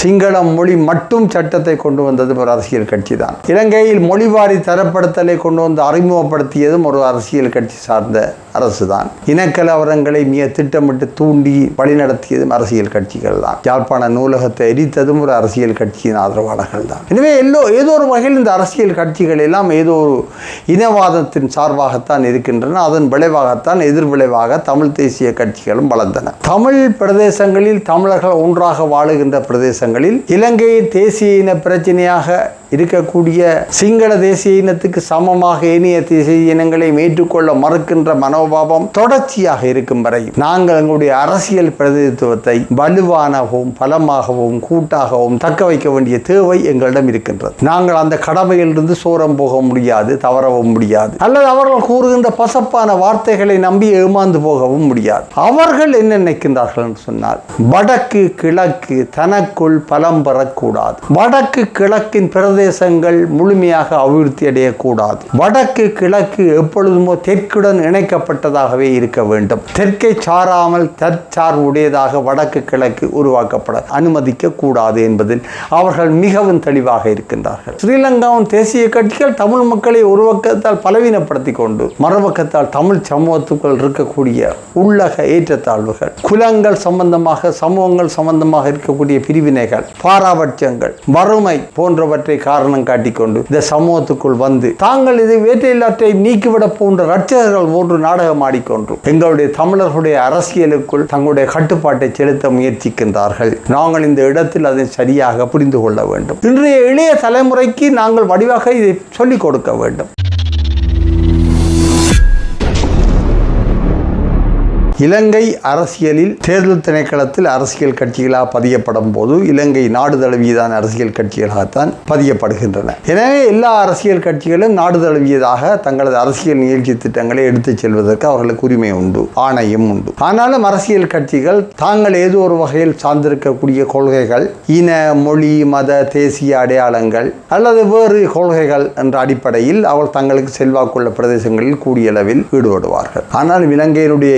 சிங்களம் மொழி மட்டும் சட்டத்தை கொண்டு வந்ததும் ஒரு அரசியல் கட்சி தான். இலங்கையில் மொழிவாரி தரப்படுத்தலை கொண்டு வந்து அறிமுகப்படுத்தியதும் ஒரு அரசியல் கட்சி சார்ந்த அரசு தான். இனக்கலவரங்களை மிக திட்டமிட்டு தூண்டி வழிநடத்தியதும் அரசியல் கட்சிகள் தான். யாழ்ப்பாண நூலகத்தை எரித்ததும் ஒரு அரசியல் கட்சியின் ஆதரவாளர்கள் தான். எனவே எல்லோ ஏதோ ஒரு வகையில் இந்த அரசியல் கட்சிகள் எல்லாம் ஏதோ ஒரு இனவாதத்தின் சார்பாகத்தான் இருக்கின்றன. அதன் விளைவாகத்தான் எதிர் விளைவாக தமிழ் தேசிய கட்சிகளும் வளர்ந்தன. தமிழ் பிரதேசங்களில் தமிழர்கள் ஒன்றாக வாழுகின்ற பிரதேசங்கள் பிரதேசங்களில் இலங்கையின் தேசிய இன பிரச்சனையாக இருக்கக்கூடிய சிங்கள தேசிய இனத்துக்கு சமமாக ஏனைய தேசிய இனங்களை ஏற்றுக்கொள்ள மறுக்கின்ற மனோபாவம் தொடர்ச்சியாக இருக்கும் வரை நாங்கள் எங்களுடைய அரசியல் பிரதிநிதித்துவத்தை வலுவானவும் பலமாகவும் கூட்டாகவும் தக்க வைக்க வேண்டிய தேவை எங்களிடம் இருக்கின்றது. நாங்கள் அந்த கடமையிலிருந்து சோரம் போக முடியாது தவறவும் முடியாது. அல்லது அவர்கள் கூறுகின்ற பசப்பான வார்த்தைகளை நம்பி ஏமாந்து போகவும் முடியாது. அவர்கள் என்ன நினைக்கின்றார்கள் என்று சொன்னால் வடக்கு கிழக்கு தனக்குள் பலம் பெறக்கூடாது. வடக்கு கிழக்கின் பிரதேசங்கள் முழுமையாக அபிவிருத்தி அடையக்கூடாது. வடக்கு கிழக்கு எப்பொழுதுமோ தெற்குடன் இணைக்கப்பட்டதாகவே இருக்க வேண்டும். தெற்கை சாராமல் தற்சார்புடையதாக வடக்கு கிழக்கு உருவாக்கப்பட அனுமதிக்க கூடாது என்பதில் அவர்கள் மிகவும் தெளிவாக இருக்கின்றார்கள். ஸ்ரீலங்காவின் தேசிய கட்சிகள் தமிழ் மக்களை ஒரு பக்கத்தால் பலவீனப்படுத்தி கொண்டு மறுபக்கத்தால் தமிழ் சமூகத்துக்குள் இருக்கக்கூடிய உள்ளக ஏற்றத்தாழ்வுகள் குலங்கள் சம்பந்தமாக சமூகங்கள் சம்பந்தமாக இருக்கக்கூடிய பிரிவினைகள் பாராபட்சங்கள் வறுமை போன்றவற்றை காரணம் காட்டிக்கொண்டு இந்த சமூகத்துக்குள் வந்து தாங்கள் இது வேட்டையில்லாற்றை நீக்கிவிட போன்ற ரட்சகர்கள் போன்று நாடகம் ஆடிக்கொண்டு எங்களுடைய தமிழர்களுடைய அரசியலுக்குள் தங்களுடைய கட்டுப்பாட்டை செலுத்த முயற்சிக்கின்றார்கள். நாங்கள் இந்த இடத்தில் அதை சரியாக புரிந்து கொள்ள வேண்டும். இன்றைய இளைய தலைமுறைக்கு நாங்கள் வடிவாக இதை சொல்லிக் கொடுக்க வேண்டும். இலங்கை அரசியலில் தேர்தல் திணைக்களத்தில் அரசியல் கட்சிகளாக பதியப்படும் போது இலங்கை நாடு தழுவியதான அரசியல் கட்சிகளாகத்தான் பதியப்படுகின்றன. எனவே எல்லா அரசியல் கட்சிகளும் நாடு தழுவியதாக தங்களது அரசியல் நிகழ்ச்சி திட்டங்களை எடுத்துச் செல்வதற்கு அவர்களுக்கு உரிமை உண்டு ஆணையம் உண்டு. ஆனாலும் அரசியல் கட்சிகள் தாங்கள் ஏதோ ஒரு வகையில் சார்ந்திருக்கக்கூடிய கொள்கைகள் இன மொழி மத தேசிய அடையாளங்கள் அல்லது வேறு கொள்கைகள் என்ற அடிப்படையில் அவள் தங்களுக்கு செல்வாக்குள்ள பிரதேசங்களில் கூடிய அளவில் ஈடுபடுவார்கள். ஆனால் இலங்கையினுடைய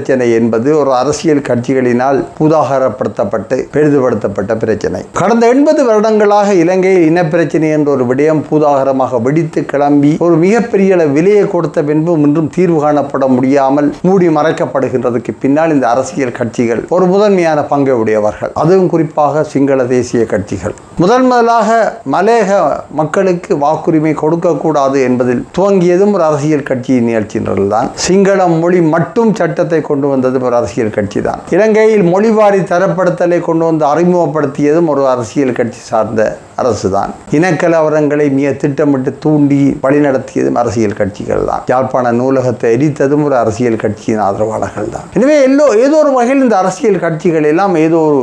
பிரச்சனை என்பது ஒரு அரசியல் கட்சிகளினால் பூதாகரப்படுத்தப்பட்டு பெரிதுபடுத்தப்பட்ட பிரச்சனை. கடந்த எண்பது வருடங்களாக இலங்கையில் இனப்பிரச்சனை என்ற ஒரு விடயம் பூதாகரமாக வெடித்து கிளம்பி ஒரு மிகப்பெரிய விலையை கொடுத்த பின்பு இன்றும் தீர்வு காணப்பட முடியாமல் மூடி மறைக்கப்படுகின்றதுக்கு பின்னால் இந்த அரசியல் கட்சிகள் ஒரு முதன்மையான பங்கை உடையவர்கள். அதுவும் குறிப்பாக சிங்கள தேசிய கட்சிகள். முதன் முதலாக மலேக மக்களுக்கு வாக்குரிமை கொடுக்கக்கூடாது என்பதில் துவங்கியதும் ஒரு அரசியல் கட்சியின் நிகழ்ச்சியினர்கள் தான் சிங்கள மொழி மட்டும் சட்டத்தை கொண்டு வந்ததும் ஒரு அரசியல் கட்சி தான். இலங்கையில் மொழிவாரி தரப்படுத்தலை கொண்டு வந்து அறிமுகப்படுத்தியதும் ஒரு அரசியல் கட்சி சார்ந்த அரசு தான் இனக்கலவரங்களை மிக திட்டமிட்டு தூண்டி வழிநடத்தியதும் அரசியல் கட்சிகள் தான் யாழ்ப்பாண நூலகத்தை எரித்ததும் ஒரு அரசியல் கட்சியின் ஆதரவாளர்கள் தான் எனவே எல்லோ ஏதோ ஒரு வகையில் இந்த அரசியல் கட்சிகள் எல்லாம் ஏதோ ஒரு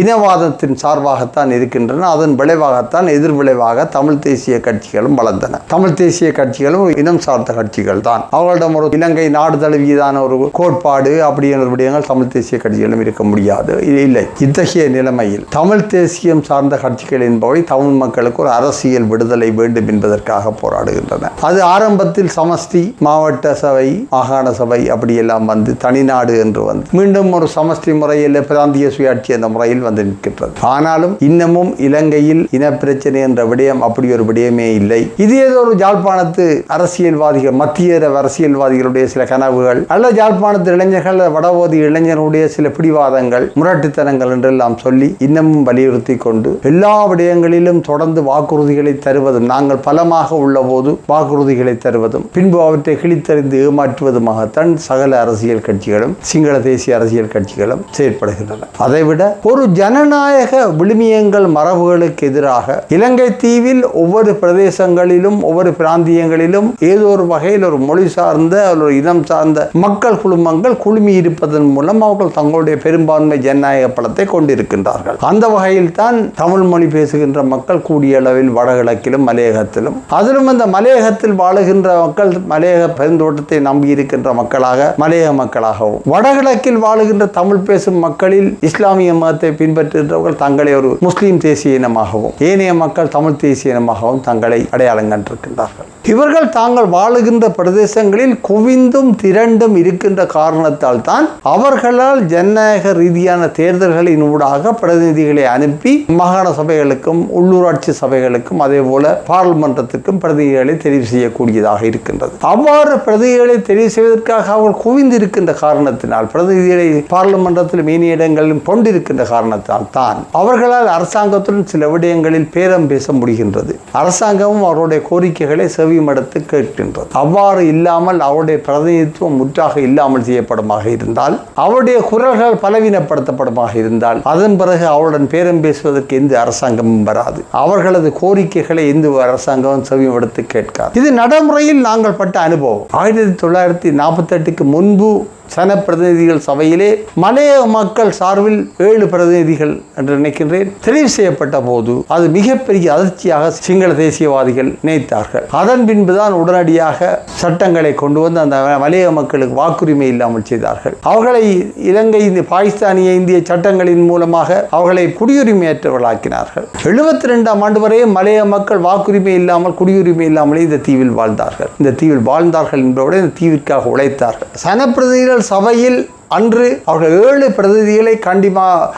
இனவாதத்தின் சார்பாகத்தான் இருக்கின்றன. அதன் விளைவாகத்தான் எதிர் விளைவாக தமிழ் தேசிய கட்சிகளும் வளர்ந்தன. தமிழ் தேசிய கட்சிகளும் இனம் சார்ந்த கட்சிகள் தான் அவர்களிடம் ஒரு இலங்கை நாடு தழுவியதான ஒரு கோட்பாடு அப்படிங்கிற விடயங்கள் தமிழ் தேசிய கட்சிகளும் இருக்க முடியாது. இது இல்லை. இத்தகைய நிலைமையில் தமிழ் தேசியம் சார்ந்த கட்சிகள் என்பவை தமிழ் மக்களுக்கு ஒரு அரசியல் விடுதலை வேண்டும் என்பதற்காக போராடுகின்றன. அது ஆரம்பத்தில் சமஸ்தி மாவட்ட சபை மாகாண சபை அப்படியெல்லாம் வந்து தனிநாடு என்று வந்து மீண்டும் ஒரு சமஸ்தி முறையில் பிராந்திய சுயாட்சி என்ற முறையில் வந்து நிற்கின்றது. ஆனாலும் இன்னமும் இலங்கையில் இனப்பிரச்சனை என்ற விடயம் அப்படி ஒரு விடயமே இல்லை. இது ஏதோ ஒரு ஜாழ்ப்பாணத்து அரசியல்வாதிகள் மத்திய அரசியல்வாதிகளுடைய சில கனவுகள் அல்ல ஜாழ்ப்பாணத்து இளைஞர்கள் வடபோதி இளைஞர்களுடைய சில பிடிவாதங்கள் முரட்டுத்தனங்கள் என்றெல்லாம் சொல்லி இன்னமும் வலியுறுத்தி கொண்டு எல்லா மேலும் தொடர்ந்து வாக்குறுதிகளை தருவதும் நாங்கள் பலமாக உள்ளபோது வாக்குறுதிகளை தருவதும் பின்பு அவற்றை கிழித்தறிந்து ஏமாற்றுவதுமாகத்தான் சகல அரசியல் கட்சிகளும் சிங்கள தேசிய அரசியல் கட்சிகளும் செயற்படுகின்றன. அதைவிட ஒரு ஜனநாயக விழுமியங்கள் மரபுகளுக்கு எதிராக இலங்கை தீவில் ஒவ்வொரு பிரதேசங்களிலும் ஒவ்வொரு பிராந்தியங்களிலும் ஏதோ ஒரு வகையில் ஒரு மொழி சார்ந்த ஒரு இனம் சார்ந்த மக்கள் குழுமங்கள் குழுமி இருப்பதன் மூலம் அவர்கள் தங்களுடைய பெரும்பான்மை ஜனநாயக பலத்தை கொண்டிருக்கின்றார்கள். அந்த வகையில் தான் தமிழ் மொழி பேசுகின்ற மக்கள் கூடிய அளவில் வடகிழக்கிலும் மலையகத்திலும். அதிலும் அந்த மலையகத்தில் வாழுகின்ற மக்கள் மலையக பெருந்தோட்டத்தை நம்பி இருக்கின்ற மக்களாக மலையக மக்களாகவும். வடகிழக்கில் வாழுகின்ற தமிழ் பேசும் மக்களில் இஸ்லாமிய மதத்தை பின்பற்றுகின்றவர்கள் தங்களை ஒரு முஸ்லீம் தேசிய இனமாகவும் ஏனைய மக்கள் தமிழ் தேசிய இனமாகவும் தங்களை அடையாளம் கண்டிருக்கின்றார்கள். இவர்கள் தாங்கள் வாழுகின்ற பிரதேசங்களில் குவிந்தும் திரண்டும் இருக்கின்ற காரணத்தால் தான் அவர்களால் ஜனநாயக ரீதியான தேர்தல்களின் ஊடாக பிரதிநிதிகளை அனுப்பி மாகாண சபைகளுக்கும் உள்ளூராட்சி சபைகளுக்கும் அதே போல பாராளுமன்றத்துக்கும் பிரதிநிதிகளை தெரிவு செய்யக்கூடியதாக இருக்கின்றது. அவ்வாறு பிரதிநிதிகளை தெரிவு செய்வதற்காக அவர்கள் குவிந்து இருக்கின்ற காரணத்தினால் பிரதிநிதிகளை பாராளுமன்றத்தில் மீனிய இடங்களிலும் கொண்டிருக்கின்ற காரணத்தால் தான் அவர்களால் அரசாங்கத்துடன் சில விடயங்களில் பேரம் பேச முடிகின்றது. அரசாங்கமும் அவருடைய கோரிக்கைகளை செவிமடுத்து கேட்கின்றது. அவ்வாறு இல்லாமல் அவருடைய பிரதிநிதித்துவம் முற்றாக இல்லாமல் செய்யப்படுமாக இருந்தால் அவருடைய குரல்கள் பலவீனப்படுத்தப்படுமாக இருந்தால் அதன் பிறகு அவருடன் பேரம் பேசுவதற்கு எந்த அரசாங்கமும் வராது. அவர்களது கோரிக்கைகளை எந்த அரசாங்கமும் செவிமடுத்து கேட்காது. இது நடைமுறையில் நாங்கள் பட்ட அனுபவம். ஆயிரத்தி தொள்ளாயிரத்தி நாற்பத்தெட்டுக்கு முன்பு சன பிரதிநிதிகள் சபையிலே மலைய மக்கள் சார்பில் ஏழு பிரதிநிதிகள் என்று நினைக்கின்றேன். தெரிவு செய்யப்பட்ட போது அது மிகப்பெரிய அதிர்ச்சியாக சிங்கள தேசியவாதிகள் நினைத்தார்கள். அதன் பின்புதான் உடனடியாக சட்டங்களை கொண்டு வந்து அந்த மலைய மக்களுக்கு வாக்குரிமை இல்லாமல் செய்தார்கள். அவர்களை இலங்கை இந்த பாகிஸ்தானிய இந்திய சட்டங்களின் மூலமாக அவர்களை குடியுரிமையற்றவர்களாக்கினார்கள். எழுபத்தி ரெண்டாம் ஆண்டு வரை மலைய மக்கள் வாக்குரிமை இல்லாமல் குடியுரிமை இல்லாமலே இந்த தீவில் வாழ்ந்தார்கள். இந்த தீவில் வாழ்ந்தார்கள் என்பதை இந்த தீவிற்காக உழைத்தார்கள். சனப்பிரதிநிதிகள் சபையில் அன்று அவர்கள் ஏழு பிரதிநிதிகளை கண்டிப்பாக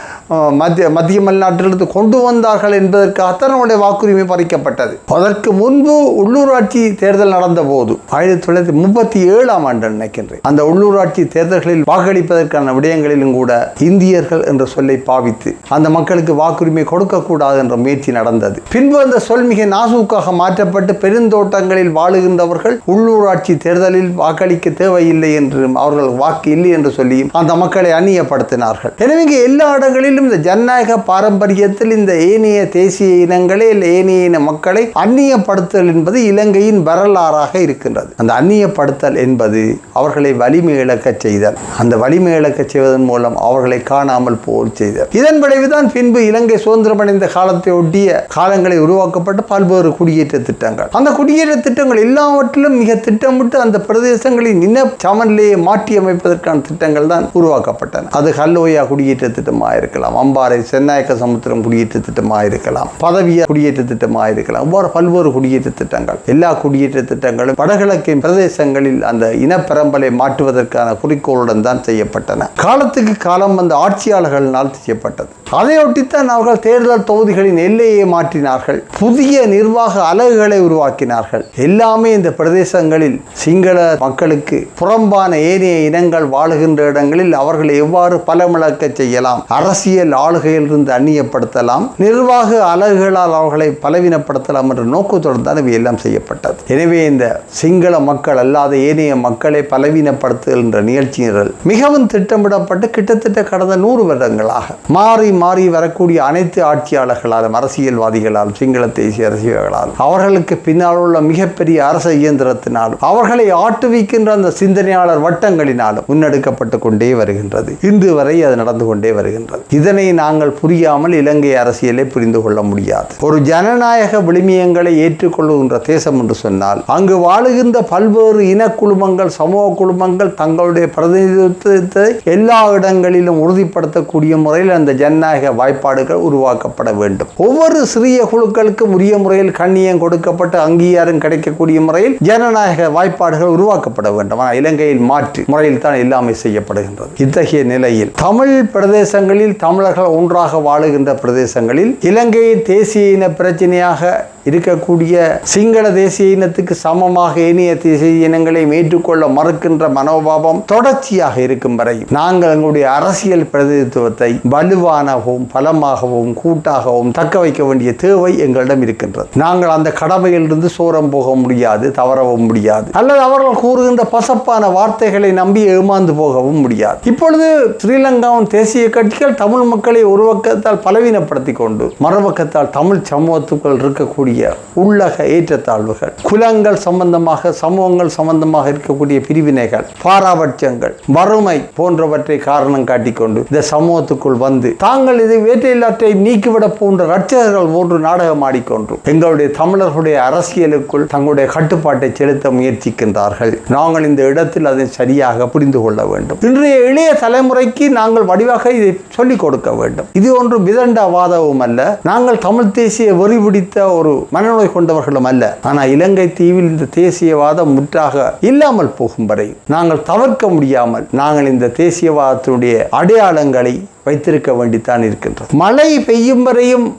மத்திய மத்திய மலைநாட்டிலிருந்து கொண்டு வந்தார்கள் என்பதற்காகத்தான் நம்முடைய வாக்குரிமை பறிக்கப்பட்டது. அதற்கு முன்பு உள்ளூராட்சி தேர்தல் நடந்த போது ஆயிரத்தி தொள்ளாயிரத்தி முப்பத்தி ஏழாம் ஆண்டு நினைக்கின்றேன். அந்த உள்ளூராட்சி தேர்தல்களில் வாக்களிப்பதற்கான விடயங்களிலும் கூட இந்தியர்கள் என்ற சொல்லை பாவித்து அந்த மக்களுக்கு வாக்குரிமை கொடுக்கக்கூடாது என்ற முயற்சி நடந்தது. பின்பு அந்த சொல் மிக நாசூக்காக மாற்றப்பட்டு பெருந்தோட்டங்களில் வாழுகின்றவர்கள் உள்ளூராட்சி தேர்தலில் வாக்களிக்க தேவையில்லை என்றும் அவர்கள் வாக்கு இல்லை என்று சொல்லியும் அந்த மக்களை அந்நியப்படுத்தினார்கள். எனவே எல்லா எல்லா இடங்களிலும் இந்த ஜனநாயக பாரம்பரியத்தில் இந்த ஏனைய தேசிய இனங்களே இல்லை ஏனைய இன மக்களை அந்நியப்படுத்தல் என்பது இலங்கையின் வரலாறாக இருக்கின்றது. அந்த அந்நியப்படுத்தல் என்பது அவர்களை வலிமை இழக்கச் செய்தல். அந்த வலிமை இழக்க செய்வதன் மூலம் அவர்களை காணாமல் போல் செய்தல். இதன் விளைவுதான் பின்பு இலங்கை சுதந்திரமடைந்த காலத்தை ஒட்டிய காலங்களில் உருவாக்கப்பட்ட பல்வேறு குடியேற்ற திட்டங்கள். அந்த குடியேற்ற திட்டங்கள் எல்லாவற்றிலும் மிக திட்டமிட்டு அந்த பிரதேசங்களின் இன சமநிலையை மாற்றி அமைப்பதற்கான திட்டங்கள் தான் உருவாக்கப்பட்டன. அது ஹல்லோயா குடியேற்ற திட்டமாக இருக்கலாம். அம்பாறை சென்னாயக்க சமுத்திரம் குடியேற்ற திட்டமாக இருக்கலாம் பதவிய குடியேற்ற திட்டமாக இருக்கலாம் இவ்வாறு பல்வேறு குடியேற்ற திட்டங்கள் எல்லா குடியேற்ற திட்டங்களும் வடகிழக்கின் பிரதேசங்களில் அந்த இனப்பரம்பலை மாற்றுவதற்கான குறிக்கோளுடன் தான் செய்யப்பட்டன. காலத்துக்கு காலம் அந்த ஆட்சியாளர்களால் செய்யப்பட்டது. அதையொட்டித்தான் அவர்கள் தேர்தல் தொகுதிகளின் எல்லையை மாற்றினார்கள். புதிய நிர்வாக அலகுகளை உருவாக்கினார்கள். எல்லாமே இந்த பிரதேசங்களில் சிங்கள மக்களுக்கு புறம்பான ஏனைய இனங்கள் வாழுகின்ற இடங்களில் அவர்களை எவ்வாறு பலமிழக்க செய்யலாம்? அரசியல் ஆளுகையிலிருந்து அந்நியப்படுத்தலாம் நிர்வாக அலகுகளால் அவர்களை பலவீனப்படுத்தலாம் என்ற நோக்கத்துடன் தான் இவை எல்லாம் செய்யப்பட்டது. எனவே இந்த சிங்கள மக்கள் அல்லாத ஏனைய மக்களை பலவீனப்படுத்துகின்ற நிகழ்ச்சிகள் மிகவும் திட்டமிடப்பட்டு கிட்டத்தட்ட கடந்த நூறு வருடங்களாக மாறி மாறி வரக்கூடிய அனைத்து ஆட்சியாளர்களாலும் அரசியல்வாதிகளாலும் சிங்கள தேசிய அரசியல்களாலும் அவர்களுக்கு பின்னால் உள்ள மிகப்பெரிய அரச இயந்திரத்தினாலும் அவர்களை ஆட்டுவிக்கின்ற அந்த சிந்தனையாளர் வட்டங்களினாலும் முன்னெடுக்கப்பட்டு கொண்டே வருகின்றது. இன்று வரை அது நடந்து கொண்டே வருகின்றது. இதனை நாங்கள் புரியாமல் இலங்கை அரசியலை புரிந்து கொள்ள முடியாது. ஒரு ஜனநாயக விளிமியங்களை ஏற்றுக்கொள்ளுகின்ற தேசம் என்று சொன்னால் அங்கு வாழுகின்ற பல்வேறு இன குழுமங்கள் சமூக குழுமங்கள் தங்களுடைய பிரதிநிதித்துவத்தை எல்லா இடங்களிலும் உறுதிப்படுத்தக்கூடிய முறையில் அந்த ஜனநாயக வாய்ப்பாடுகள் உருவாக்கப்பட வேண்டும். ஒவ்வொரு சிறிய குழுக்களுக்கும் உரிய முறையில் கண்ணியம் கொடுக்கப்பட்டு அங்கீகாரம் கிடைக்கக்கூடிய முறையில் ஜனநாயக வாய்ப்பாடுகள் உருவாக்கப்பட வேண்டும். ஆனால் இலங்கையில் மாற்று முறையில் தான் எல்லாமே செய்யப்படுகின்றது. இத்தகைய நிலையில் தமிழ் பிரதேசங்களில் தமிழ் தமிழர்கள் ஒன்றாக வாழுகின்ற பிரதேசங்களில் இலங்கையின் தேசிய இன பிரச்சனையாக இருக்கக்கூடிய சிங்கள தேசிய இனத்துக்கு சமமாக ஏனைய தேசிய இனங்களை ஏற்றுக்கொள்ள மறுக்கின்ற மனோபாவம் தொடர்ச்சியாக இருக்கும் வரை நாங்கள் எங்களுடைய அரசியல் பிரதிநிதித்துவத்தை வலுவானவும் பலமாகவும் கூட்டாகவும் தக்க வைக்க வேண்டிய தேவை எங்களிடம் இருக்கின்றது. நாங்கள் அந்த கடமையிலிருந்து சோரம் போக முடியாது தவறவும் முடியாது. அல்லது அவர்கள் கூறுகின்ற பசப்பான வார்த்தைகளை நம்பி ஏமாந்து போகவும் முடியாது. இப்பொழுது ஸ்ரீலங்காவின் தேசிய கட்சிகள் தமிழ் மக்களை ஒரு பக்கத்தால் பலவீனப்படுத்தி கொண்டு மறுபக்கத்தால் தமிழ் சமூகத்துக்குள் இருக்கக்கூடிய உள்ளக ஏற்றத்தாழ்வுகள் குலங்கள் சம்பந்தமாக சமூகங்கள் சம்பந்தமாக இருக்கக்கூடிய பிரிவினைகள் பாராபட்சங்கள் வறுமை போன்றவற்றை காரணம் காட்டிக்கொண்டு இந்த சமூகத்துக்குள் வந்து தாங்கள் இதை வேட்டையில்லாற்றை நீக்கிவிட போன்ற ரட்சகர்கள் போன்று நாடகம் ஆடிக்கொண்டு எங்களுடைய தமிழர்களுடைய அரசியலுக்குள் தங்களுடைய கட்டுப்பாட்டை செலுத்த முயற்சிக்கின்றார்கள். நாங்கள் இந்த இடத்தில் அதை சரியாக புரிந்து கொள்ள வேண்டும். இன்றைய இளைய தலைமுறைக்கு நாங்கள் வடிவாக இதை சொல்லிக் கொடுக்க வேண்டும். இது ஒன்று விதண்டாவாதவும் அல்ல நாங்கள் தமிழ் தேசிய வெறிபிடித்த ஒரு மனநோய் கொண்டவர்களும் அல்ல. ஆனால் இலங்கை தீவில் இந்த தேசியவாதம் முற்றாக இல்லாமல் போகும் வரை நாங்கள் தவிர்க்க முடியாமல் நாங்கள் இந்த தேசியவாதத்தினுடைய அடையாளங்களை வைத்திருக்க வேண்டித்தான் இருக்கின்றது. மழை பெய்யும் வரையும்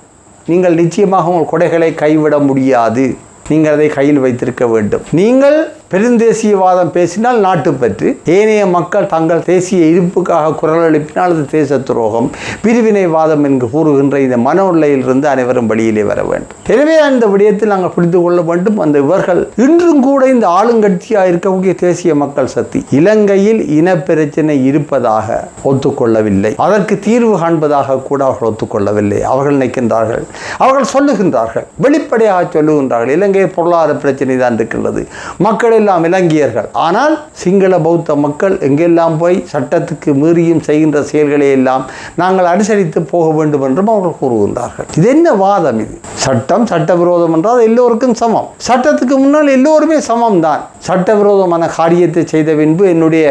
நீங்கள் நிச்சயமாக உங்கள் கொடைகளை கைவிட முடியாது. நீங்கள் அதை கையில் வைத்திருக்க வேண்டும். நீங்கள் பெருந்தேசியவாதம் பேசினால் நாட்டு பற்று. ஏனைய மக்கள் தங்கள் தேசிய இருப்புக்காக குரல் எழுப்பினால் அது தேச துரோகம் பிரிவினைவாதம் என்று கூறுகின்ற இந்த மன உள்ளையிலிருந்து அனைவரும் வெளியிலே வர வேண்டும். எனவே அந்த விடயத்தில் நாங்கள் புரிந்து கொள்ள வேண்டும். அந்த இவர்கள் இன்றும் கூட இந்த ஆளுங்கட்சியாக இருக்கக்கூடிய தேசிய மக்கள் சக்தி இலங்கையில் இனப்பிரச்சனை இருப்பதாக ஒத்துக்கொள்ளவில்லை. அதற்கு தீர்வு காண்பதாக கூட அவர்கள் ஒத்துக்கொள்ளவில்லை. அவர்கள் நினைக்கின்றார்கள். அவர்கள் சொல்லுகின்றார்கள். வெளிப்படையாக சொல்லுகின்றார்கள். இலங்கை பொருளாதார பிரச்சனை தான் இருக்கின்றது. மக்கள் எல்லாம் இலங்கையர்கள். ஆனால் சிங்கள பௌத்த மக்கள் எங்கெல்லாம் போய் சட்டத்துக்கு மீறியும் செய்கின்ற செயல்களை எல்லாம் நாங்கள் அனுசரித்து போக வேண்டும் என்றும் அவர்கள் கூறுகின்றார்கள். இது என்ன வாதம் இது? சட்டம் சட்டவிரோதம் என்றால் எல்லோருக்கும் சமம். சட்டத்துக்கு முன்னால் எல்லோருமே சமம் தான் சட்டவிரோதமான காரியத்தை செய்த பின்பு என்னுடைய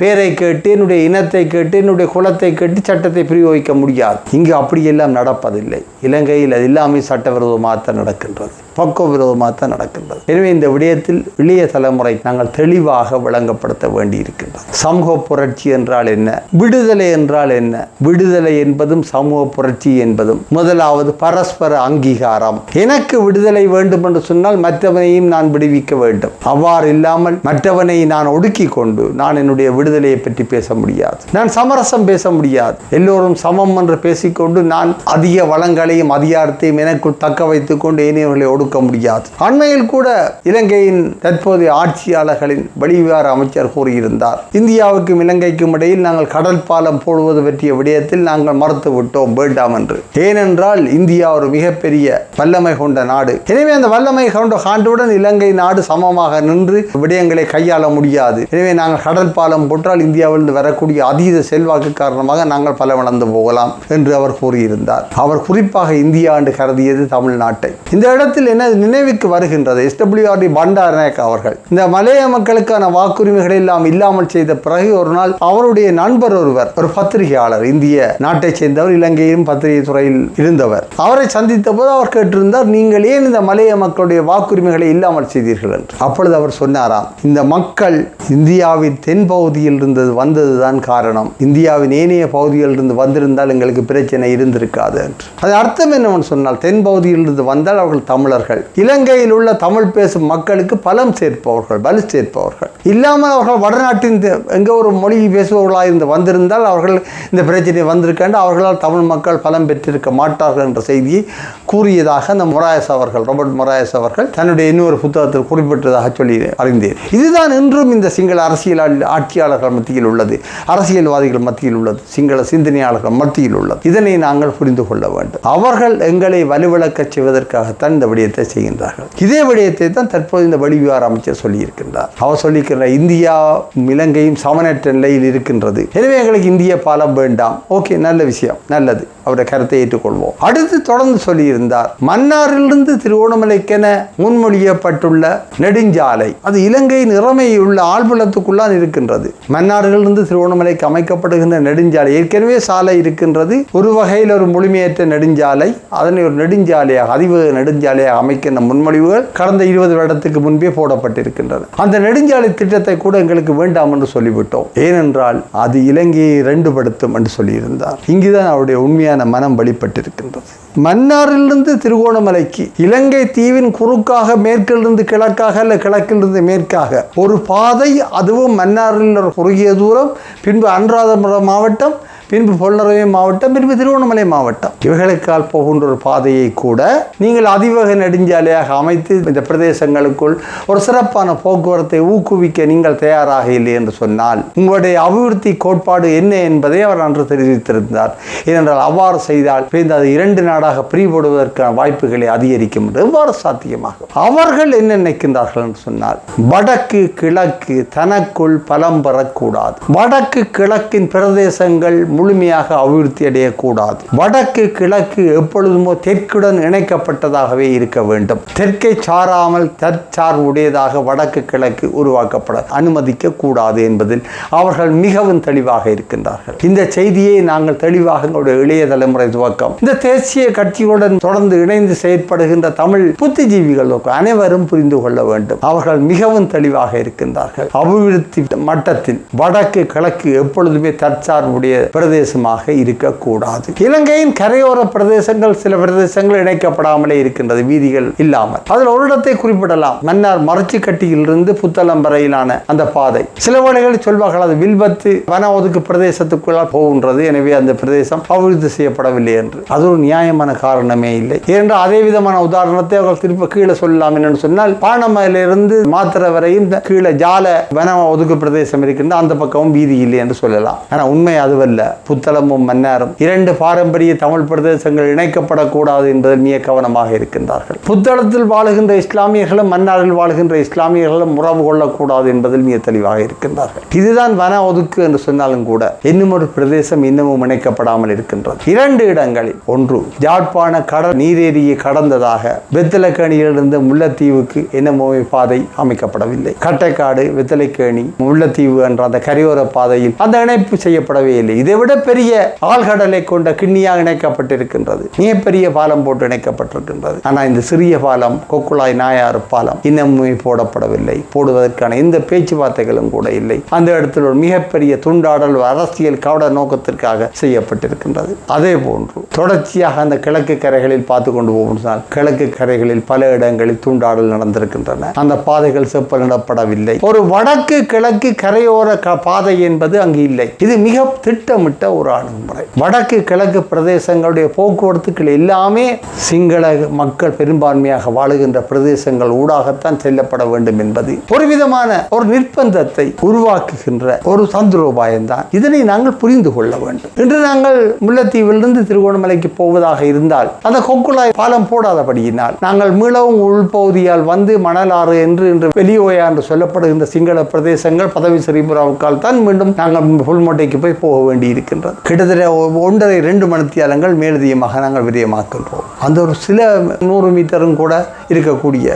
பேரை கேட்டு என்னுடைய இனத்தை கேட்டு என்னுடைய குலத்தை கேட்டு சட்டத்தை பிரயோகிக்க முடியாது. இங்கு அப்படியெல்லாம் நடப்பதில்லை. இலங்கையில் அது எல்லாமே சட்டவிரோதமாகத்தான் நடக்கின்றது. பக்க விரோதமாகத்தான் நடக்கின்றது. எனவே இந்த விடயத்தில் இளைய தலைமுறை நாங்கள் தெளிவாக விளங்கப்படுத்த வேண்டியிருக்கின்றது. சமூக புரட்சி என்றால் என்ன? விடுதலை என்றால் என்ன? விடுதலை என்பதும் சமூக புரட்சி என்பதும். முதலாவது பரஸ்பர அங்கீகாரம். எனக்கு விடுதலை வேண்டும் என்று சொன்னால் மற்றவனையும் நான் விடுவிக்க வேண்டும். அவ்வாறு இல்லாமல் மற்றவனை நான் ஒடுக்கி கொண்டு நான் என்னுடைய விடுதலையை பற்றி பேச முடியாது. நான் சமரசம் பேச முடியாது. எல்லோரும் சமம் என்று பேசிக்கொண்டு நான் அதிக வளங்களையும் அதிகாரத்தையும் எனக்குள் தக்க வைத்துக் கொண்டு ஏனையவர்களை ஒடுக்க முடியாது. அண்மையில் கூட இலங்கையின் தற்போதைய ஆட்சியாளர்களின் வெளிவிவகார அமைச்சர் கூறியிருந்தார். இந்தியாவுக்கும் இலங்கைக்கும் இடையில் நாங்கள் கடல் பாலம் போடுவது பற்றிய விடயத்தில் நாங்கள் மறுத்து விட்டோம் வேண்டாம் என்று. ஏனென்றால் இந்தியா ஒரு மிகப்பெரிய வல்லமை கொண்ட நாடு. எனவே அந்த வல்லமை கொண்ட ஆண்டுடன் இலங்கை நாடு சமமாக நின்று விடயங்களை கையாள முடியாது. எனவே நாங்கள் கடல் பாலம் போட்டால் இந்தியாவிலிருந்து வரக்கூடிய அதீத செல்வாக்கு காரணமாக நாங்கள் பல வளர்ந்து போகலாம் என்று அவர் கூறியிருந்தார். அவர் குறிப்பாக இந்தியா என்று கருதியது தமிழ்நாட்டை. இந்த இடத்தில் என்ன நினைவுக்கு வருகின்றது? எஸ்டபிள்யூஆர்டி பண்டாரநாயக் அவர்கள். இந்த மலைய மக்களுக்கான வாக்குரிமைகளை எல்லாம் இல்லாமல் செய்த பிறகு ஒரு நாள் அவருடைய நண்பர் ஒருவர் ஒரு பத்திரிகையாளர் இந்திய நாட்டை சேர்ந்தவர் இலங்கையிலும் பத்திரிகை துறையில் இருந்தவர். அவரை சந்தித்த போது அவர் கேட்டிருந்தார் நீங்கள் ஏன் இந்த மலைய மக்களுடைய வாக்குரிமைகளை இல்லாமல் செய்தீர்கள்? என்று. அப்பொழுது அவர் சொன்னாராம் இந்த மக்கள் இந்தியாவின் தென்பகுதி பகுதியில் இருந்தது வந்ததுதான் காரணம். இந்தியாவின் ஏனைய பகுதியில் இருந்து வந்திருந்தால் எங்களுக்கு பிரச்சனை இருந்திருக்காது என்று. அது அர்த்தம் என்னவென்று சொன்னால் தென் பகுதியிலிருந்து வந்தால் அவர்கள் தமிழர்கள். இலங்கையில் உள்ள தமிழ் பேசும் மக்களுக்கு பலம் சேர்ப்பவர்கள் வலு சேர்ப்பவர்கள். இல்லாமல் அவர்கள் வடநாட்டின் எங்கே ஒரு மொழி பேசுபவர்களாக இருந்து வந்திருந்தால் அவர்கள் இந்த பிரச்சனை வந்திருக்காண்டு அவர்களால் தமிழ் மக்கள் பலம் பெற்றிருக்க மாட்டார்கள் என்ற செய்தியை கூறியதாக அந்த மொராயஸ் அவர்கள் ராபர்ட் மொராயஸ் அவர்கள் தன்னுடைய இன்னொரு புத்தகத்தில் குறிப்பிட்டதாக சொல்லி அறிந்தேன். இதுதான் இன்றும் இந்த சிங்கள அரசியல் ஆட்சியாளர்கள் மத்தியில் உள்ளது அரசியல்வாதிகள் மத்தியில் உள்ளது சிங்கள சிந்தனையாளர்கள் மத்தியில் உள்ளது. இதனை நாங்கள் புரிந்து கொள்ள வேண்டும். அவர்கள் எங்களை வலுவிளக்க செய்வதற்காகத்தான் இந்த விடயத்தை செய்கின்றார்கள். இதே விடயத்தை தான் தற்போது இந்த வெளிவிவகார அமைச்சர் சொல்லியிருக்கின்றார். அவர் சொல்லியிருக்கிற இந்தியா இலங்கையும் சமனற்ற நிலையில் இருக்கின்றது. எனவே எங்களுக்கு இந்திய பாலம் வேண்டாம். ஓகே நல்ல விஷயம் நல்லது. அவருடைய கருத்தை ஏற்றுக்கொள்வோம். அடுத்து தொடர்ந்து சொல்லி சொல்லியிருந்தார் மன்னாரிலிருந்து திருவோணமலைக்கென முன்மொழியப்பட்டுள்ள நெடுஞ்சாலை. அது இலங்கையின் இறமையுள்ள ஆழ்புலத்துக்குள்ளான் இருக்கின்றது. மன்னாரிலிருந்து திருவோணமலைக்கு அமைக்கப்படுகின்ற நெடுஞ்சாலை ஏற்கனவே சாலை இருக்கின்றது. ஒரு வகையில் ஒரு முழுமையற்ற நெடுஞ்சாலை அதனை ஒரு நெடுஞ்சாலையாக அதிவேக நெடுஞ்சாலையாக அமைக்கின்ற முன்மொழிவுகள் கடந்த இருபது வருடத்துக்கு முன்பே போடப்பட்டிருக்கின்றன. அந்த நெடுஞ்சாலை திட்டத்தை கூட எங்களுக்கு வேண்டாம் என்று சொல்லிவிட்டோம். ஏனென்றால் அது இலங்கையை ரெண்டுபடுத்தும் என்று சொல்லியிருந்தார். இங்குதான் அவருடைய உண்மையான மனம் வெளிப்பட்டிருக்கின்றது மன்னாரிலிருந்து திருகோணமலைக்கு இலங்கை தீவின் குறுக்காக மேற்கிலிருந்து கிழக்காக அல்ல கிழக்கிலிருந்து மேற்காக. ஒரு பாதை அதுவும் மன்னாரில் குறுகிய தூரம் பின்பு அன்றாதபுரம் மாவட்டம் பின்பு பொன்னரவை மாவட்டம் பின்பு திருவண்ணாமலை மாவட்டம். இவைகளுக்கால் போகின்ற ஒரு பாதையை கூட நீங்கள் அதிவேக நெடுஞ்சாலையாக அமைத்து இந்த பிரதேசங்களுக்குள் ஒரு சிறப்பான போக்குவரத்தை ஊக்குவிக்க நீங்கள் தயாராக இல்லை என்று சொன்னால் உங்களுடைய அபிவிருத்தி கோட்பாடு என்ன என்பதை அவர் அன்று தெரிவித்திருந்தார் ஏனென்றால் அவ்வாறு செய்தால் பிரிந்து அது இரண்டு நாடாக பிரிபடுவதற்கான வாய்ப்புகளை அதிகரிக்கும் என்று எவ்வாறு சாத்தியமாகும்? அவர்கள் என்ன நினைக்கின்றார்கள் என்று சொன்னால் வடக்கு கிழக்கு தனக்குள் பலம் பெறக்கூடாது. வடக்கு கிழக்கின் பிரதேசங்கள் முழுமையாக அபிவிருத்தி அடையக்கூடாது. வடக்கு கிழக்கு எப்பொழுதுமோ தெற்குடன் இணைக்கப்பட்டதாகவே இருக்க வேண்டும். தெற்கை சாராமல் தற்சார்புடையதாக வடக்கு கிழக்கு உருவாக்கப்பட அனுமதிக்க கூடாது என்பதில் அவர்கள் மிகவும் தெளிவாக இருக்கின்றார்கள். இந்த செய்தியை நாங்கள் தெளிவாக எங்களுடைய இளைய தலைமுறை துவக்கம். இந்த தேசிய கட்சியுடன் தொடர்ந்து இணைந்து செயற்படுகின்ற தமிழ் புத்திஜீவிகள் அனைவரும் புரிந்து கொள்ள வேண்டும். அவர்கள் மிகவும் தெளிவாக இருக்கின்றார்கள். அபிவிருத்தி மட்டத்தில் வடக்கு கிழக்கு எப்பொழுதுமே தற்சார்புடைய பிரதேசமாக இருக்கக்கூடாது. இலங்கையின் கரையோர பிரதேசங்கள் சில பிரதேசங்கள் இணைக்கப்படாமலே இருக்கின்றது வீதிகள் இல்லாமல். அதில் ஒரு இடத்தை குறிப்பிடலாம். மன்னார் மரச்சிக்கட்டியிலிருந்து புத்தளம் வரையிலான அந்த பாதை. சில வேளைகளில் சொல்வார்கள் அது வில்பத்து வன ஒதுக்கு பிரதேசத்துக்குள்ளால் போகின்றது. எனவே அந்த பிரதேசம் அபிவிருத்தி செய்யப்படவில்லை என்று. அது ஒரு நியாயமான காரணமே இல்லை. ஏனென்றால் அதே விதமான உதாரணத்தை அவர்கள் திருப்ப கீழே சொல்லலாம் என்னன்னு சொன்னால் பானமலையிலிருந்து மாத்திரை வரையும் கீழே ஜால வன ஒதுக்கு பிரதேசம் இருக்கின்ற அந்த பக்கமும் வீதி இல்லை என்று சொல்லலாம். ஆனால் உண்மை அதுவல்ல. புத்தளமும் மன்னாரும் இரண்டு பாரம்பரிய தமிழ் பிரதேசங்கள் இணைக்கப்படக்கூடாது என்பதில் மிக கவனமாக இருக்கின்றார்கள். புத்தளத்தில் வாழுகின்ற இஸ்லாமியர்களும் மன்னாரில் வாழுகின்ற இஸ்லாமியர்களும் உறவு கொள்ளக்கூடாது என்பதில் மிக தெளிவாக இருக்கின்றார்கள். இதுதான் வன ஒதுக்கு என்று சொன்னாலும் கூட இன்னும் ஒரு பிரதேசம் இன்னமும் இணைக்கப்படாமல் இருக்கின்றது. இரண்டு இடங்களில் ஒன்று யாழ்ப்பாண கடல் நீரேரியை கடந்ததாக வெத்தலக்கேணியிலிருந்து முல்லைத்தீவுக்கு என்னமோ பாதை அமைக்கப்படவில்லை. கட்டைக்காடு வெத்தலைக்கேணி முல்லைத்தீவு என்ற அந்த கரையோர பாதையில் அந்த இணைப்பு செய்யப்படவே இல்லை. இதை விட பெரிய ஆழ்கடலை கொண்ட கிண்ணியாக இணைக்கப்பட்டிருக்கின்றது. மிகப்பெரிய பாலம் போட்டு இணைக்கப்பட்டிருக்கின்றது. ஆனால் இந்த சிறிய பாலம் கொக்குழாய் நாயாறு பாலம் இன்னமுமே போடப்படவில்லை. போடுவதற்கான எந்த பேச்சுவார்த்தைகளும் கூட இல்லை. அந்த இடத்தில் ஒரு மிகப்பெரிய துண்டாடல் அரசியல் கவட நோக்கத்திற்காக செய்யப்பட்டிருக்கின்றது. அதே போன்று தொடர்ச்சியாக அந்த கிழக்கு கரைகளில் பார்த்து கொண்டு போகும் கிழக்கு கரைகளில் பல இடங்களில் துண்டாடல் நடந்திருக்கின்றன. அந்த பாதைகள் செப்பலிடப்படவில்லை ஒரு வடக்கு கிழக்கு கரையோர க- பாதை என்பது அங்கு இல்லை. இது மிக திட்டமிட்ட ஒரு அணுகுமுறை. வடக்கு கிழக்கு பிரதேசங்களுடைய போக்குவரத்துக்கள் எல்லாமே சிங்கள மக்கள் பெரும்பான்மையாக வாழுகின்ற பிரதேசங்கள் ஊடாகத்தான் செல்லப்பட வேண்டும் என்பது ஒரு விதமான ஒரு நிர்பந்தத்தை உருவாக்குகின்ற ஒரு தந்திரோபாயம் தான் இதனை நாங்கள் புரிந்து கொள்ள வேண்டும். இன்று நாங்கள் முல்லைத்தீவிலிருந்து திருகோணமலைக்கு போவதாக இருந்தால் அந்த கொக்குழாய் பாலம் போடாதபடியினால் நாங்கள் மீளவும் உள்பகுதியால் வந்து மணலாறு என்று இன்று வெளியோயா என்று சொல்லப்படுகின்ற சிங்கள பிரதேசங்கள் பதவி சிறிபுராவுக்கால் தான் மீண்டும் நாங்கள் புல்மோட்டைக்கு போய் போக வேண்டியிருக்கு இருக்கின்றது. கிட்டத்தட்ட ஒன்றரை இரண்டு மணித்தியாலங்கள் மேலதிகமாக நாங்கள் விரயமாக்கின்றோம் அந்த ஒரு சில நூறு மீட்டரும் கூட இருக்கக்கூடிய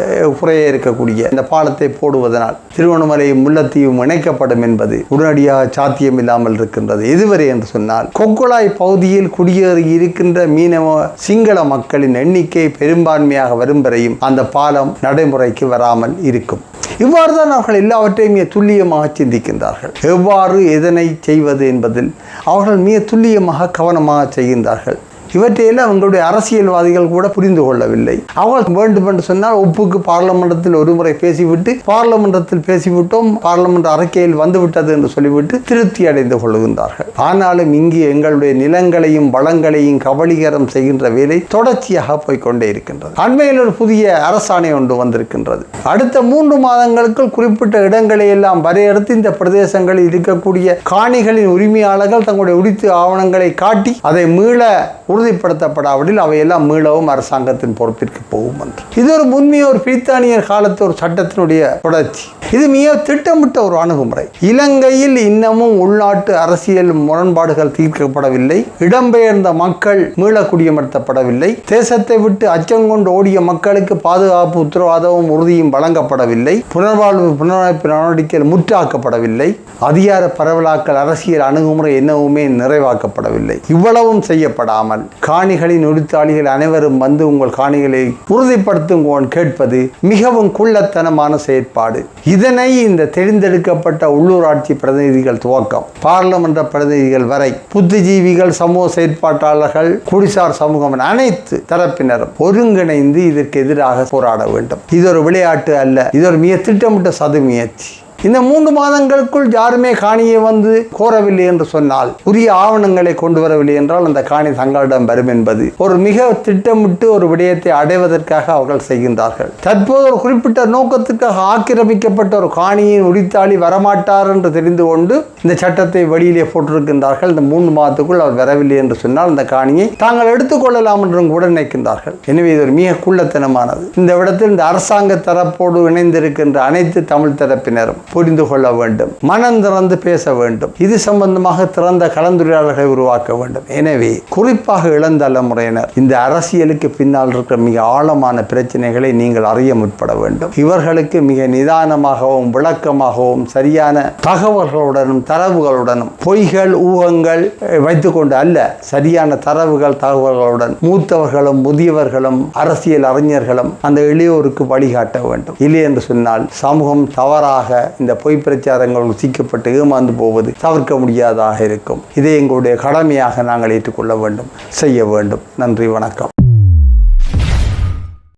குறைய இருக்கக்கூடிய இந்த பாலத்தை போடுவதனால் திருவண்ணாமலை முல்லத்தீவும் இணைக்கப்படும் என்பது உடனடியாக சாத்தியம் இல்லாமல் இருக்கின்றது. இதுவரை என்று சொன்னால் கொக்குழாய் பகுதியில் குடியேறி இருக்கின்ற மீனவ சிங்கள மக்களின் எண்ணிக்கை பெரும்பான்மையாக வரும் வரையும் அந்த பாலம் நடைமுறைக்கு வராமல் இருக்கும். இவ்வாறு தான் அவர்கள் எல்லாவற்றையும் மிக துல்லியமாக சிந்திக்கின்றார்கள். எவ்வாறு எதனை செய்வது என்பதில் அவர்கள் மிக துல்லியமாக கவனமாக செய்கின்றார்கள். இவற்றையெல்லாம் அவங்களுடைய அரசியல்வாதிகள் கூட புரிந்து கொள்ளவில்லை. அவர்கள் வேண்டும் என்று சொன்னால் ஒப்புக்கு பார்லமெண்டத்தில் ஒரு முறை பேசிவிட்டு பார்லமெண்டத்தில் பேசிவிட்டோம் பார்லமெண்ட் அறிக்கையில் வந்துவிட்டது என்று சொல்லிவிட்டு திருப்தி அடைந்து கொள்கின்றார்கள். ஆனாலும் இங்கு எங்களுடைய நிலங்களையும் வளங்களையும் கபலீகரம் செய்கின்ற வேலை தொடர்ச்சியாக போய்க்கொண்டே இருக்கின்றது. அண்மையில் ஒரு புதிய அரசாணை ஒன்று வந்திருக்கின்றது. அடுத்த மூன்று மாதங்களுக்குள் குறிப்பிட்ட இடங்களை எல்லாம் வரையறுத்து இந்த பிரதேசங்களில் இருக்கக்கூடிய காணிகளின் உரிமையாளர்கள் தங்களுடைய உரித்து ஆவணங்களை காட்டி அதை மீள உறுதிப்படுத்தப்படாவிடில் அவையெல்லாம் மீளவும் அரசாங்கத்தின் பொறுப்பிற்கு போகும் என்று. இது ஒரு முன்மைய ஒரு பிரித்தானியர் காலத்து ஒரு சட்டத்தினுடைய தொடர்ச்சி. இது மிக திட்டமிட்ட ஒரு அணுகுமுறை. இலங்கையில் இன்னமும் உள்நாட்டு அரசியல் முரண்பாடுகள் தீர்க்கப்படவில்லை. இடம்பெயர்ந்த மக்கள் மீள குடியமர்த்தப்படவில்லை தேசத்தை விட்டு அச்சங்கொண்டு ஓடிய மக்களுக்கு பாதுகாப்பு உத்தரவாதமும் உறுதியும் வழங்கப்படவில்லை. புனர்வாழ்வு புனரமைப்பு நடவடிக்கைகள் முற்றாக்கப்படவில்லை. அதிகார பரவலாக்கல் அரசியல் அணுகுமுறை என்னவுமே நிறைவாக்கப்படவில்லை. இவ்வளவும் செய்யப்படாமல் காணிகளின் உரித்தாளிகள் அனைவரும் வந்து உங்கள் காணிகளை உறுதிப்படுத்துங்கோன் கேட்பது மிகவும் குள்ளத்தனமான செயற்பாடு. இதனை இந்த தெரிந்தெடுக்கப்பட்ட உள்ளூராட்சி பிரதிநிதிகள் துவக்கம். பாராளுமன்ற பிரதிநிதிகள் வரை புத்திஜீவிகள் சமூக செயற்பாட்டாளர்கள் குடிசார் சமூகம் என அனைத்து தரப்பினரும் ஒருங்கிணைந்து இதற்கு எதிராக போராட வேண்டும். இது ஒரு விளையாட்டு அல்ல. இது ஒரு மிக திட்டமிட்ட சது முயற்சி இந்த மூன்று மாதங்களுக்குள் யாருமே காணியை வந்து கோரவில்லை என்று சொன்னால் உரிய ஆவணங்களை கொண்டு வரவில்லை என்றால் அந்த காணி தங்களிடம் வரும் என்பது ஒரு மிக திட்டமிட்டு ஒரு விடயத்தை அடைவதற்காக அவர்கள் செய்கின்றார்கள். தற்போது ஒரு குறிப்பிட்ட நோக்கத்துக்காக ஆக்கிரமிக்கப்பட்ட ஒரு காணியின் உரித்தாளி வரமாட்டார் என்று தெரிந்து கொண்டு இந்த சட்டத்தை வெளியிலே போட்டிருக்கின்றார்கள். இந்த மூன்று மாதத்துக்குள் அவர் வரவில்லை என்று சொன்னால் அந்த காணியை தாங்கள் எடுத்துக்கொள்ளலாம் என்றும் கூட நினைக்கின்றார்கள். எனவே இது ஒரு மிக குள்ளத்தனமானது. இந்த இடத்தில் இந்த அரசாங்க தரப்போடு இணைந்திருக்கின்ற அனைத்து தமிழ் தரப்பினரும் புரிந்து கொள்ள வேண்டும். மனம் திறந்து பேச வேண்டும். இது சம்பந்தமாக திறந்த கலந்துரையாடல்களை உருவாக்க வேண்டும். எனவே குறிப்பாக இளந்தலைமுறையினர் இந்த அரசியலுக்கு பின்னால் இருக்கிற மிக ஆழமான பிரச்சனைகளை நீங்கள் அறிய முற்பட வேண்டும். இவர்களுக்கு மிக நிதானமாகவும் விளக்கமாகவும் சரியான தகவல்களுடனும் தரவுகளுடனும் பொய்கள் ஊகங்கள் வைத்துக்கொண்டு அல்ல சரியான தரவுகள் தகவல்களுடன் மூத்தவர்களும் முதியவர்களும் அரசியல் அறிஞர்களும் அந்த இளையோருக்கு வழிகாட்ட வேண்டும். இல்லை என்று சொன்னால் சமூகம் தவறாக இந்த பொய் பிரச்சாரங்கள் சிக்கப்பட்டு ஏமாந்து போவது தவிர்க்க முடியாததாக இருக்கும். இதை எங்களுடைய கடமையாக நாங்கள் ஏற்றுக்கொள்ள வேண்டும் செய்ய வேண்டும். நன்றி வணக்கம்.